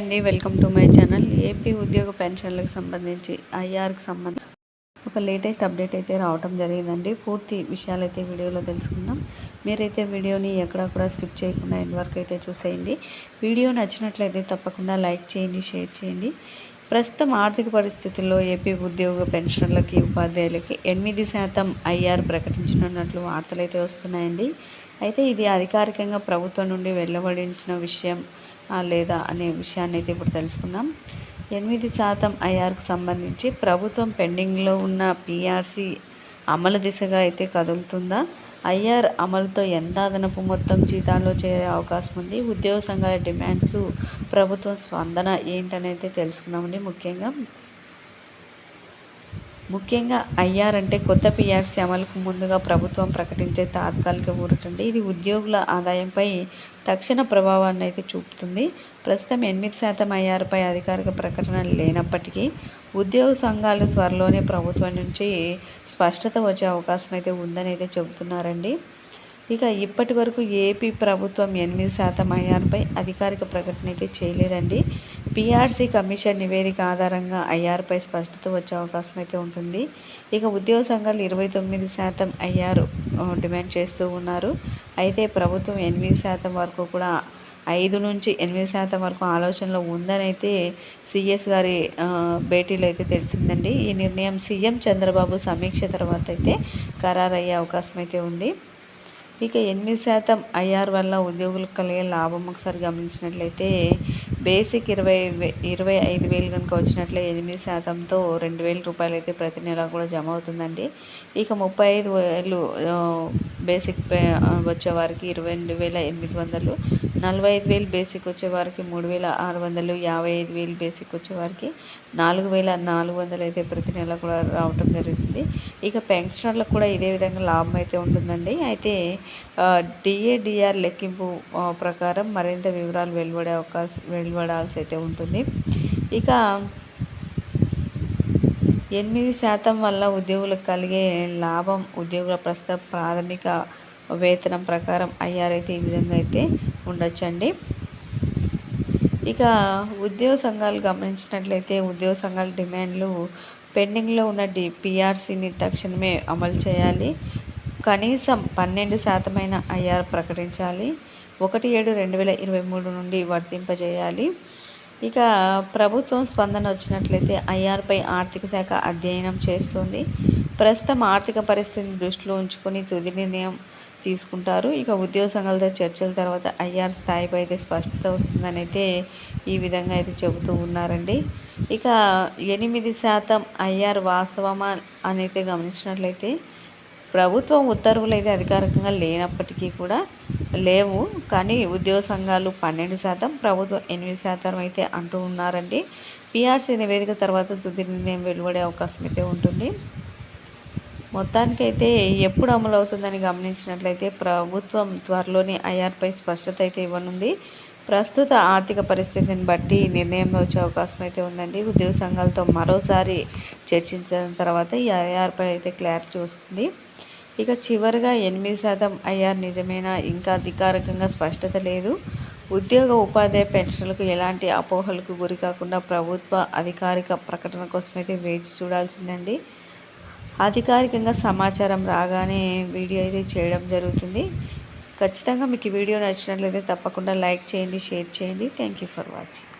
అండి welcome to my channel. AP ఉద్యోగ పెన్షన్లకు సంబంధించి ఐఆర్కి సంబంధించి ఒక లేటెస్ట్ అప్డేట్ అయితే రావటం జరిగిందండి. పూర్తి విషయాలు అయితే వీడియోలో తెలుసుకుందాం. మీరైతే వీడియోని ఎక్కడ కూడా స్కిప్ చేయకుండా ఎండ్ వరకు అయితే చూసేయండి. వీడియో నచ్చినట్లయితే తప్పకుండా లైక్ చేయండి షేర్ చేయండి. ప్రస్తుతం ఆర్థిక పరిస్థితుల్లో ఏపీ ఉద్యోగ పెన్షన్లకి ఉపాధ్యాయులకి ఎనిమిది శాతం ఐఆర్ ప్రకటించనున్నట్లు వార్తలు అయితే వస్తున్నాయండి. అయితే ఇది అధికారికంగా ప్రభుత్వం నుండి వెళ్ళబడించిన విషయం లేదా అనే విషయాన్ని అయితే ఇప్పుడు తెలుసుకుందాం. ఎనిమిది శాతం ఐఆర్కు సంబంధించి ప్రభుత్వం పెండింగ్లో ఉన్న పీఆర్సీ అమలు దిశగా అయితే కదులుతుందా? ఐఆర్ అమలుతో ఎంత అదనపు మొత్తం జీతాల్లో చేరే అవకాశం ఉంది? ఉద్యోగ సంఘాల డిమాండ్స్ ప్రభుత్వం స్పందన ఏంటనేది తెలుసుకుందామండి. ముఖ్యంగా ముఖ్యంగా ఐఆర్ అంటే కొత్త పిఆర్సీ అమలుకు ముందుగా ప్రభుత్వం ప్రకటించే తాత్కాలిక ఊరటండి ఇది ఉద్యోగుల ఆదాయంపై తక్షణ ప్రభావాన్ని అయితే చూపుతుంది. ప్రస్తుతం ఎనిమిది శాతం ఐఆర్పై అధికారిక ప్రకటన లేనప్పటికీ ఉద్యోగ సంఘాలు త్వరలోనే ప్రభుత్వం నుంచి స్పష్టత వచ్చే అవకాశం అయితే ఉందని అయితే చెబుతున్నారండి. ఇక ఇప్పటి వరకు ఏపీ ప్రభుత్వం ఎనిమిది శాతం ఐఆర్పై అధికారిక ప్రకటన అయితే చేయలేదండి. పిఆర్సీ కమిషన్ నివేదిక ఆధారంగా ఐఆర్పై స్పష్టత వచ్చే అవకాశం అయితే ఉంటుంది. ఇక ఉద్యోగ సంఘాలు ఇరవై తొమ్మిది శాతం ఐఆర్ డిమాండ్ చేస్తూ ఉన్నారు. అయితే ప్రభుత్వం ఎనిమిది శాతం వరకు కూడా ఐదు నుంచి ఎనిమిది శాతం వరకు ఆలోచనలో ఉందని అయితే సిఎస్ గారి భేటీలో అయితే తెలిసిందండి. ఈ నిర్ణయం సీఎం చంద్రబాబు సమీక్ష తర్వాత అయితే ఖరారయ్యే అవకాశం అయితే ఉంది. ఇక ఎనిమిది శాతం ఐఆర్ వల్ల ఉద్యోగులకు కలిగే లాభం ఒకసారి గమనించినట్లయితే బేసిక్ ఇరవై ఇరవై ఐదు వేలు కనుక వచ్చినట్లే ఎనిమిది శాతంతో రెండు వేల రూపాయలు అయితే ప్రతి నెల కూడా జమ అవుతుందండి. ఇక ముప్పై ఐదు వేలు బేసిక్ వచ్చేవారికి ఇరవై రెండు వేల ఎనిమిది వందలు నలభై ఐదు వేలు బేసిక్ వచ్చేవారికి మూడు వేల ఆరు వందలు యాభై ఐదు వేలు బేసిక్ వచ్చేవారికి నాలుగు వేల నాలుగు వందలు అయితే ప్రతి నెల కూడా రావటం జరుగుతుంది. ఇక పెన్షనర్లకు కూడా ఇదే విధంగా లాభం అయితే ఉంటుందండి. అయితే డిఏడిఆర్ లెక్కింపు ప్రకారం మరింత వివరాలు వెలువడే అవకాశం వెలువడాల్సి అయితే ఉంటుంది. ఇక ఎనిమిది శాతం వల్ల ఉద్యోగులకు కలిగే లాభం ఉద్యోగుల ప్రస్తుత ప్రాథమిక వేతనం ప్రకారం ఐఆర్ అయితే ఈ విధంగా అయితే ఉండొచ్చండి. ఇక ఉద్యోగ సంఘాలు గమనించినట్లయితే ఉద్యోగ సంఘాల డిమాండ్లు పెండింగ్లో ఉన్న డి పిఆర్సీని తక్షణమే అమలు చేయాలి. కనీసం పన్నెండు శాతమైన ఐఆర్ ప్రకటించాలి. ఒకటి ఏడు రెండు వేల ఇరవై మూడు నుండి వర్తింపజేయాలి. ఇక ప్రభుత్వం స్పందన వచ్చినట్లయితే ఐఆర్పై ఆర్థిక శాఖ అధ్యయనం చేస్తుంది. ప్రస్తుతం ఆర్థిక పరిస్థితిని దృష్టిలో ఉంచుకొని తుది నిర్ణయం తీసుకుంటారు. ఇక ఉద్యోగ సంఘాలతో చర్చల తర్వాత ఐఆర్ స్థాయిపై అయితే స్పష్టత వస్తుందని అయితే ఈ విధంగా అయితే చెబుతూ ఉన్నారండి. ఇక ఎనిమిది శాతం ఐఆర్ వాస్తవమా అని అయితే గమనించినట్లయితే ప్రభుత్వం ఉత్తర్వులు అయితే అధికారికంగా లేనప్పటికీ కూడా లేవు. కానీ ఉద్యోగ సంఘాలు పన్నెండు శాతం ప్రభుత్వం ఎనిమిది శాతం అయితే అంటూ ఉన్నారండి. పిఆర్సీ నివేదిక తర్వాత తుది నిర్ణయం వెలువడే అవకాశం అయితే ఉంటుంది. మొత్తానికైతే ఎప్పుడు అమలు అవుతుందని గమనించినట్లయితే ప్రభుత్వం త్వరలోనే ఐఆర్పై స్పష్టత అయితే ఇవ్వనుంది. ప్రస్తుత ఆర్థిక పరిస్థితిని బట్టి నిర్ణయం వచ్చే అవకాశం అయితే ఉందండి. ఉద్యోగ సంఘాలతో మరోసారి చర్చించిన తర్వాత ఈ ఐఆర్పై అయితే క్లారిటీ వస్తుంది. ఇక చివరిగా ఎనిమిది శాతం ఐఆర్ నిజమేనా? ఇంకా అధికారికంగా స్పష్టత లేదు. ఉద్యోగ ఉపాధ్యాయ పెన్షన్లకు ఎలాంటి అపోహలకు గురి కాకుండా ప్రభుత్వ అధికారిక ప్రకటన కోసం అయితే వేచి చూడాల్సిందండి. అధికారికంగా సమాచారం రాగానే వీడియో అయితే చేయడం జరుగుతుంది. ఖచ్చితంగా మీకు ఈ వీడియో నచ్చినట్లయితే తప్పకుండా లైక్ చేయండి షేర్ చేయండి. Thank you for watching